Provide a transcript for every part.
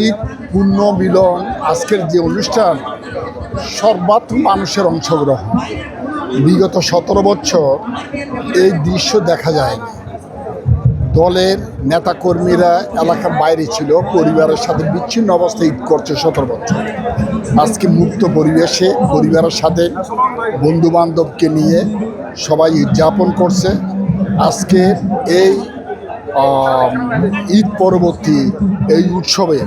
ঈদ পূর্ণ মিলন আজকের যে অনুষ্ঠান সর্বাত্ম মানুষের অংশগ্রহণ। বিগত সতেরো বছর এই দৃশ্য দেখা যায়নি। দলের নেতাকর্মীরা এলাকার বাইরে ছিল, পরিবারের সাথে বিচ্ছিন্ন অবস্থায় ঈদ করছে সতেরো বছর। আজকে মুক্ত পরিবেশে পরিবারের সাথে বন্ধু বান্ধবকে নিয়ে সবাই উদযাপন করছে। আজকে এই ঈদ পরবর্তী এই উৎসবে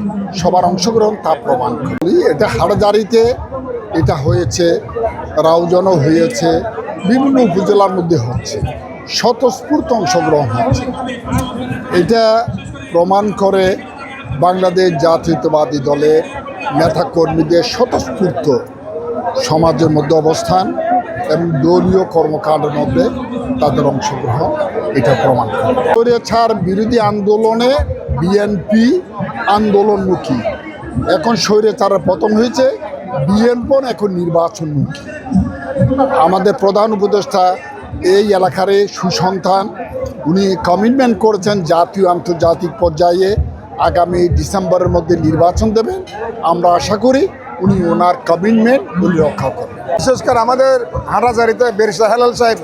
সবার অংশগ্রহণ তা প্রমাণ করি। এটা হাড়জারিতে এটা হয়েছে, রাউজনও হয়েছে, বিভিন্ন উপজেলার মধ্যে হচ্ছে, স্বতঃস্ফূর্ত অংশগ্রহণ হচ্ছে। এটা প্রমাণ করে বাংলাদেশ জাতীয়তাবাদী দলের নেতাকর্মীদের স্বতঃস্ফূর্ত সমাজের মধ্যে অবস্থান এবং দলীয় কর্মকাণ্ডের মধ্যে তাদের অংশগ্রহণ, এটা প্রমাণ করে। ছাড় বিরোধী আন্দোলনে বিএনপি আন্দোলনমুখী। এখন স্বৈরাচারের পতন হয়েছে বিএনপন এখন নির্বাচনমুখী। আমাদের প্রধান উপদেষ্টা এই এলাকার সুসন্তান, উনি কমিটমেন্ট করেছেন জাতীয় আন্তর্জাতিক পর্যায়ে আগামী ডিসেম্বরের মধ্যে নির্বাচন দেবেন। আমরা আশা করি উনি ওনার কমিটমেন্ট উনি রক্ষা করবেন বিশেষ করে আমাদের হাঁটাজারিতে বেরিসা হেলাল সাহেব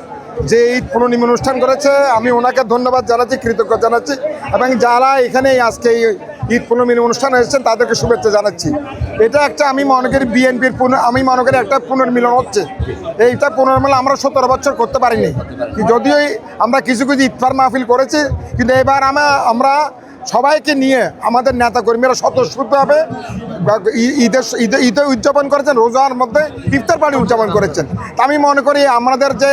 যে ঈদ পুনর্নিম অনুষ্ঠান করেছে, আমি ওনাকে ধন্যবাদ জানাচ্ছি কৃতজ্ঞ জানাচ্ছি এবং যারা এখানে আজকে এই ঈদ পুনর্মিন অনুষ্ঠান এসেছেন, তাদেরকে শুভেচ্ছা জানাচ্ছি। এটা একটা আমি মনে করি বিএনপির আমি মনে করি একটা পুনর্মিলন হচ্ছে। এইটা পুনর্মিলন আমরা সতেরো বছর করতে পারিনি। যদিও আমরা কিছু কিছু ইফতার মাহফিল করেছি, কিন্তু এবার আমরা আমরা সবাইকে নিয়ে আমাদের নেতাকর্মীরা স্বতঃস্ফূর্তভাবে ঈদের ঈদে ঈদে উদযাপন করেছেন, রোজার মধ্যে ইফতার পার্টি উদযাপন করেছেন। আমি মনে করি আমাদের যে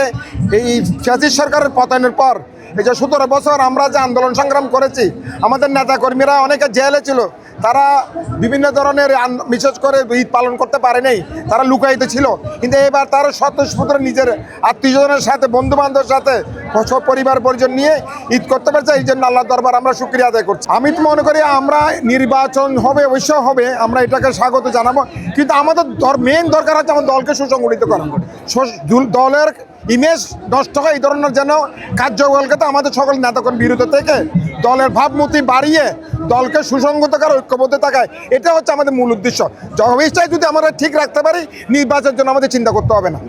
এই ফ্যাসিস সরকারের পতনের পর, এই যে সতেরো বছর আমরা যে আন্দোলন সংগ্রাম করেছি, আমাদের নেতাকর্মীরা অনেকে জেলে ছিল তারা বিভিন্ন ধরনের বিশেষ করে ঈদ পালন করতে পারে নাই, তারা লুকাইতে ছিল। কিন্তু এবার তারা স্বতঃস্ফূর্ত নিজের আত্মীয়জনের সাথে বন্ধু বান্ধবের সাথে পরিবার পরিজন নিয়ে ঈদ করতে পারছে, এই জন্য আল্লাহ দরবার আমরা শুক্রিয়া আদায় করছি। আমি তো মনে করি আমরা নির্বাচন হবে অবশ্য হবে, আমরা এটাকে স্বাগত জানাব। কিন্তু আমাদের মেন দরকার হচ্ছে আমার দলকে সুসংগঠিত করা। দলের ইমেজ নষ্ট হয়, এই ধরনের যেন কার্যকলকে তো আমাদের সকল নেতাকর্মী বিরুদ্ধে থেকে দলের ভাবমূর্তি বাড়িয়ে দলকে সুসংগত করা ঐক্যবদ্ধ থাকায় এটা হচ্ছে আমাদের মূল উদ্দেশ্য। অবশ্যই যদি আমরা ঠিক রাখতে পারি, নির্বাচনের জন্য আমাদের চিন্তা করতে হবে না।